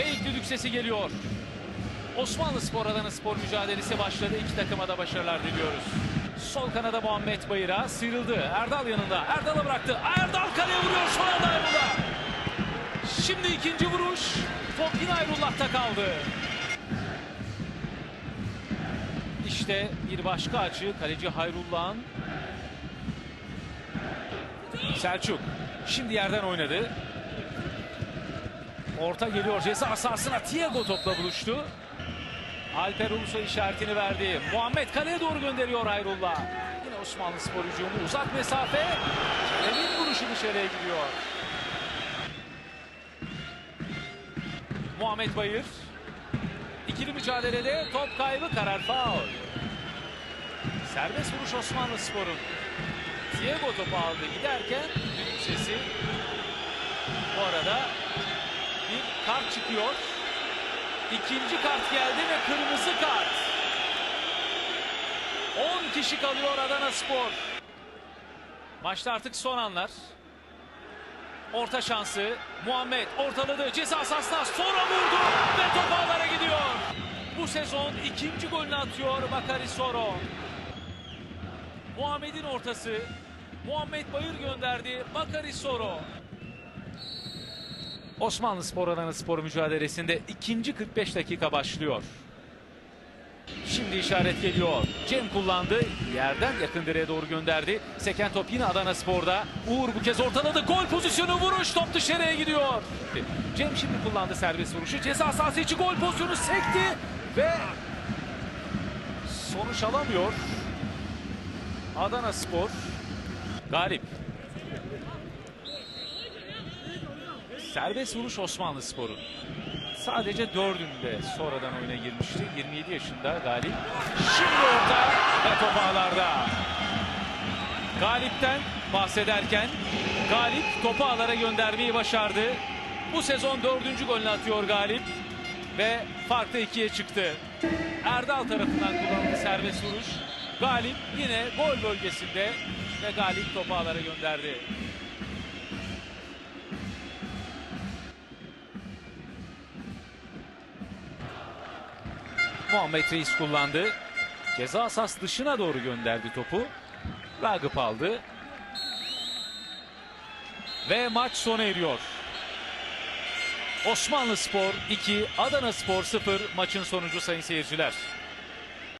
ve ilk düdük sesi geliyor. Osmanlı Spor Adana Spor mücadelesi başladı. İki takıma da başarılar diliyoruz. Sol kanada Muhammed Bayır'a sıyrıldı. Erdal yanında. Erdal'a bıraktı. Erdal kaleye vuruyor. Şu anda Ayrullah. Şimdi ikinci vuruş. Top yine Ayrullah'ta kaldı. İşte bir başka açı. Kaleci Hayrullah'ın. Selçuk. Şimdi yerden oynadı. Orta geliyor ceza sahasına. Thiago topla buluştu. Alper Ulusoy işaretini verdi. Muhammed kaleye doğru gönderiyor Hayrullah. Yine Osmanlı spor hücumu uzak mesafe. Kerem'in vuruşu dışarıya gidiyor. Muhammed Bayır. İkili mücadelede top kaybı karar faul. Serbest vuruş Osmanlı Spor'un. Thiago topu aldı giderken düdük sesi. Bu arada bir kart çıkıyor. İkinci kart geldi ve kırmızı kart. 10 kişi kalıyor Adana Spor. Maçta artık son anlar. Orta şansı. Muhammed ortaladı. Ceza sahasına sonra vurdu ve top ağlara gidiyor. Bu sezon ikinci golünü atıyor Bakari Soro. Muhammed'in ortası. Muhammed Bayır gönderdi. Bakari Soro. Osmanlı Spor Adana Spor mücadelesinde ikinci 45 dakika başlıyor. Şimdi işaret geliyor. Cem kullandı. Yerden yakın direğe doğru gönderdi. Seken top yine Adana Spor'da. Uğur bu kez ortaladı. Gol pozisyonu vuruş. Top dışarıya gidiyor. Cem şimdi kullandı serbest vuruşu. Ceza sahası içi gol pozisyonu sekti. Ve sonuç alamıyor. Adana Spor galip. Serbest vuruş Osmanlı Spor'un. Sadece dördünde sonradan oyuna girmişti. 27 yaşında Galip. Şimdi orta ve top ağlarda. Galip'ten bahsederken Galip topu ağlara göndermeyi başardı. Bu sezon dördüncü golünü atıyor Galip. Ve farklı ikiye çıktı. Erdal tarafından kullanılan serbest vuruş. Galip yine gol bölgesinde ve Galip topu ağlara gönderdi. Muhammed Reis kullandı. Ceza sahası dışına doğru gönderdi topu. Ragıp aldı. Ve maç sona eriyor. Osmanlı Spor 2, Adana Spor 0 maçın sonucu sayın seyirciler.